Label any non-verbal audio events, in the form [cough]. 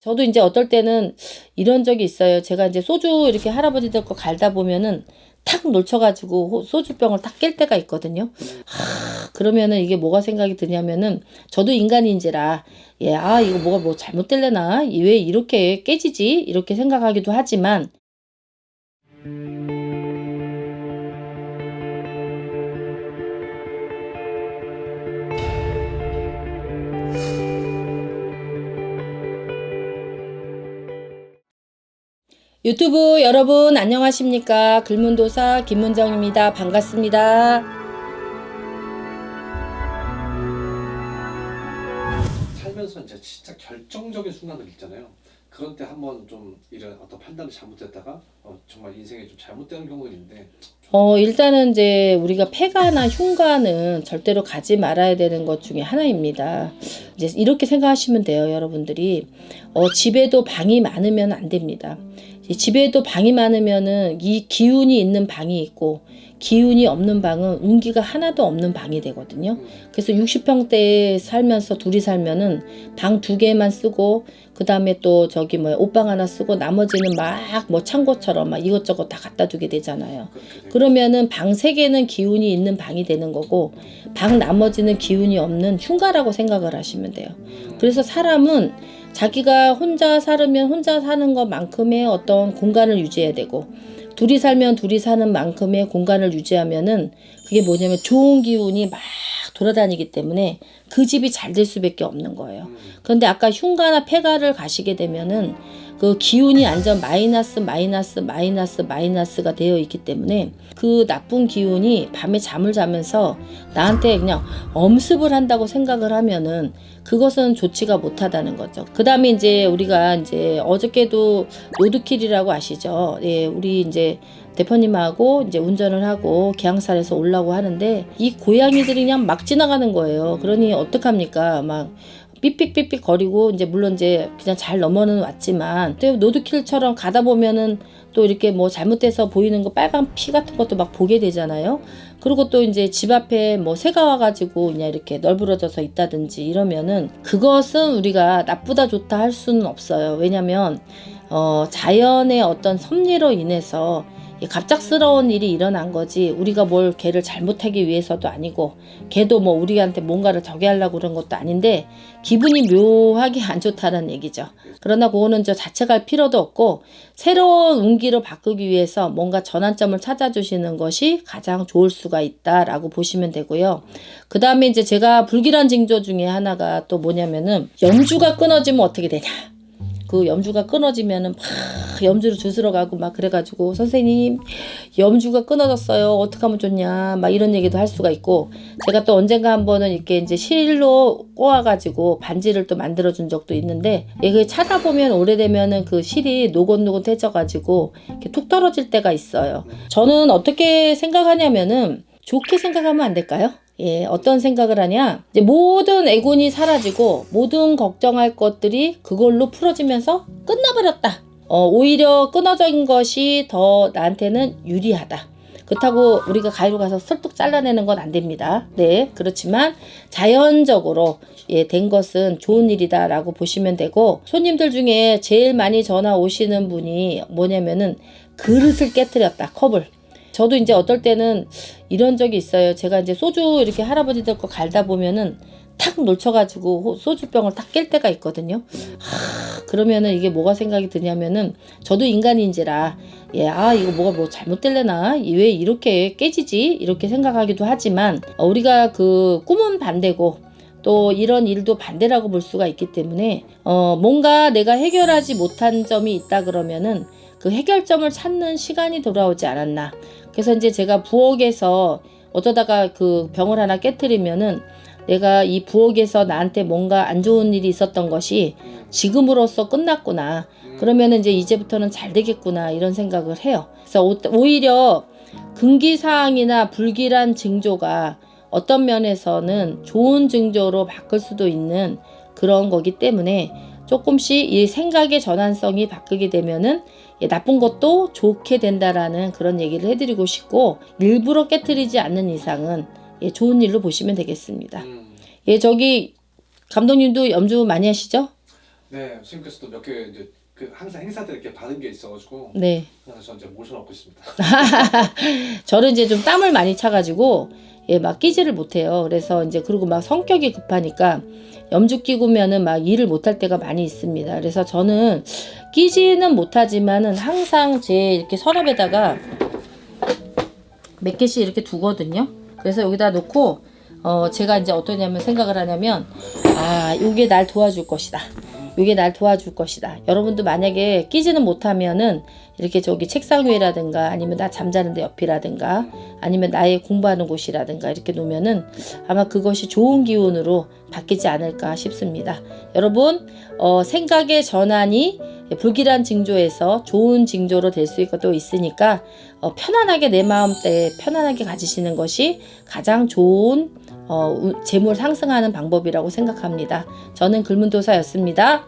저도 이제 어떨 때는 이런 적이 있어요. 제가 이제 소주 이렇게 할아버지들 거 갈다 보면은 탁 놓쳐가지고 호- 소주병을 탁 깰 때가 있거든요. 하, 그러면은 이게 뭐가 생각이 드냐면은 저도 인간인지라 예, 아, 이거 뭐가 뭐 잘못될래나? 왜 이렇게 깨지지? 이렇게 생각하기도 하지만 유튜브 여러분 안녕하십니까? 글문도사 김문정입니다. 반갑습니다. 살면서 이제 진짜 결정적인 순간들 있잖아요. 그런 때 한번 좀 이런 어떤 판단이 잘못됐다가 어, 정말 인생이 좀 잘못되는 경우는 있는데 어, 일단은 이제 우리가 폐가나 흉가는 절대로 가지 말아야 되는 것 중에 하나입니다. 이제 이렇게 생각하시면 돼요, 여러분들이. 어, 집에도 방이 많으면 안 됩니다. 이 집에도 방이 많으면은 이 기운이 있는 방이 있고 기운이 없는 방은 운기가 하나도 없는 방이 되거든요. 그래서 60평대에 살면서 둘이 살면은 방 두 개만 쓰고 그 다음에 또 저기 뭐 옷방 하나 쓰고 나머지는 막 뭐 창고처럼 막 이것저것 다 갖다 두게 되잖아요. 그러면은 방 세 개는 기운이 있는 방이 되는 거고 방 나머지는 기운이 없는 흉가라고 생각을 하시면 돼요. 음, 그래서 사람은 자기가 혼자 살으면 혼자 사는 것만큼의 어떤 공간을 유지해야 되고 둘이 살면 둘이 사는 만큼의 공간을 유지하면은 그게 뭐냐면 좋은 기운이 막 돌아다니기 때문에 그 집이 잘 될 수밖에 없는 거예요. 음, 그런데 아까 흉가나 폐가를 가시게 되면은 그 기운이 완전 마이너스 마이너스 마이너스 마이너스가 되어 있기 때문에 그 나쁜 기운이 밤에 잠을 자면서 나한테 그냥 엄습을 한다고 생각을 하면은 그것은 좋지가 못하다는 거죠. 그 다음에 이제 우리가 이제 어저께도 로드킬이라고 아시죠? 예, 우리 이제 대표님하고 이제 운전을 하고 기항산에서 올라고 하는데 이 고양이들이 그냥 막 지나가는 거예요. 그러니 어떡합니까? 막 삐삐삐삐 거리고 이제 물론 이제 그냥 잘 넘어는 왔지만 또 노드킬처럼 가다 보면은 또 이렇게 뭐 잘못돼서 보이는 거 빨간 피 같은 것도 막 보게 되잖아요. 그리고 또 이제 집 앞에 뭐 새가 와가지고 그냥 이렇게 널브러져서 있다든지 이러면은 그것은 우리가 나쁘다 좋다 할 수는 없어요. 왜냐면 어 자연의 어떤 섭리로 인해서 이 갑작스러운 일이 일어난 거지 우리가 뭘 걔를 잘못하기 위해서도 아니고 걔도 뭐 우리한테 뭔가를 저기 하려고 그런 것도 아닌데 기분이 묘하게 안 좋다는 얘기죠. 그러나 그거는 저 자책할 필요도 없고 새로운 운기로 바꾸기 위해서 뭔가 전환점을 찾아주시는 것이 가장 좋을 수가 있다라고 보시면 되고요. 그 다음에 이제 제가 불길한 징조 중에 하나가 또 뭐냐면은 염주가 끊어지면 어떻게 되냐. 그 염주가 끊어지면은 막 염주로 주스러 가고 막 그래가지고 선생님 염주가 끊어졌어요. 어떻게 하면 좋냐? 막 이런 얘기도 할 수가 있고 제가 또 언젠가 한 번은 이렇게 이제 실로 꼬아가지고 반지를 또 만들어 준 적도 있는데 이게 차다 보면 오래되면은 그 실이 노곤노곤해져가지고 이렇게 툭 떨어질 때가 있어요. 저는 어떻게 생각하냐면은 좋게 생각하면 안 될까요? 예, 어떤 생각을 하냐? 이제 모든 애군이 사라지고 모든 걱정할 것들이 그걸로 풀어지면서 끝나버렸다. 어, 오히려 끊어진 것이 더 나한테는 유리하다. 그렇다고 우리가 가위로 가서 설득 잘라내는 건 안 됩니다. 네, 그렇지만 자연적으로 예, 된 것은 좋은 일이다라고 보시면 되고 손님들 중에 제일 많이 전화 오시는 분이 뭐냐면은 그릇을 깨뜨렸다 컵을 저도 이제 어떨 때는 이런 적이 있어요. 제가 이제 소주 이렇게 할아버지들 거 갈다 보면은 탁 놓쳐가지고 호- 소주병을 탁 깰 때가 있거든요. 하, 그러면은 이게 뭐가 생각이 드냐면은 저도 인간인지라 예, 아 이거 뭐가 뭐 잘못될래나 왜 이렇게 깨지지 이렇게 생각하기도 하지만 어, 우리가 그 꿈은 반대고 또 이런 일도 반대라고 볼 수가 있기 때문에 어 뭔가 내가 해결하지 못한 점이 있다 그러면은 그 해결점을 찾는 시간이 돌아오지 않았나. 그래서 이제 제가 부엌에서 어쩌다가 그 병을 하나 깨뜨리면은 내가 이 부엌에서 나한테 뭔가 안 좋은 일이 있었던 것이 지금으로서 끝났구나. 그러면은 이제 이제부터는 잘 되겠구나 이런 생각을 해요. 그래서 오- 오히려 금기 사항이나 불길한 징조가 어떤 면에서는 좋은 징조로 바꿀 수도 있는 그런 거기 때문에 조금씩 이 생각의 전환성이 바뀌게 되면은 예, 나쁜 것도 좋게 된다라는 그런 얘기를 해드리고 싶고 일부러 깨뜨리지 않는 이상은 예, 좋은 일로 보시면 되겠습니다. 음, 예, 저기 감독님도 염주 많이 하시죠? 네, 선생님께서도 몇 개 이제 그 항상 행사 때 이렇게 받은 게 있어가지고 네. 그래서 저 이제 모셔놓고 있습니다. [laughs] 저는 이제 좀 땀을 많이 차가지고 예, 막 끼지를 못해요. 그래서 이제 그리고 막 성격이 급하니까 염주 끼고면은 막 일을 못할 때가 많이 있습니다. 그래서 저는 끼지는 못하지만은 항상 제 이렇게 서랍에다가 몇 개씩 이렇게 두거든요. 그래서 여기다 놓고 어 제가 이제 어떠냐면 생각을 하냐면 아 이게 날 도와줄 것이다. 이게 날 도와줄 것이다. 여러분도 만약에 끼지는 못하면은 이렇게 저기 책상 위라든가 아니면 나 잠자는 데 옆이라든가 아니면 나의 공부하는 곳이라든가 이렇게 놓으면은 아마 그것이 좋은 기운으로 바뀌지 않을까 싶습니다. 여러분 어, 생각의 전환이 불길한 징조에서 좋은 징조로 될 수 있고 또 있으니까 어, 편안하게 내 마음대에 편안하게 가지시는 것이 가장 좋은 어, 우- 재물 상승하는 방법이라고 생각합니다. 저는 글문도사였습니다.